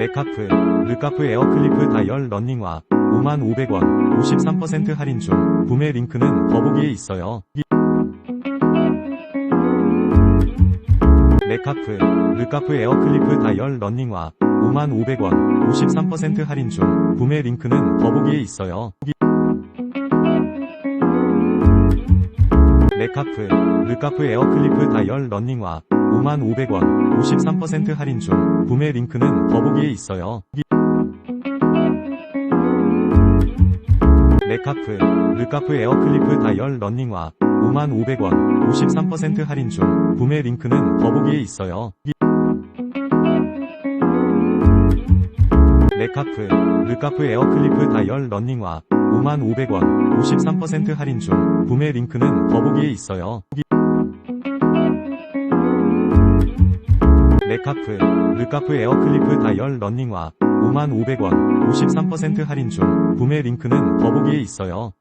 레카프, 르카프 에어클리프 다이얼 러닝화 55,500원 53% 할인 중 구매 링크는 더보기에 있어요. 레카프, 르카프 에어클리프 다이얼 러닝화 55,500원 53% 할인 중 구매 링크는 더보기에 있어요. 레카프, 르카프 에어클리프 다이얼 러닝화 55,500원 53% 할인 중 구매 링크는 더보기에 있어요. 레카프, 르카프 에어클리프 다이얼 러닝화 55,500원 53% 할인 중 구매 링크는 더보기에 있어요. 레카프, 르카프 에어클리프 다이얼 러닝화 55,500원 53% 할인 중 구매 링크는 더보기에 있어요. 레카프, 르카프 에어클리프 다이얼 러닝화 55,500원 53% 할인 중 구매 링크는 더보기에 있어요.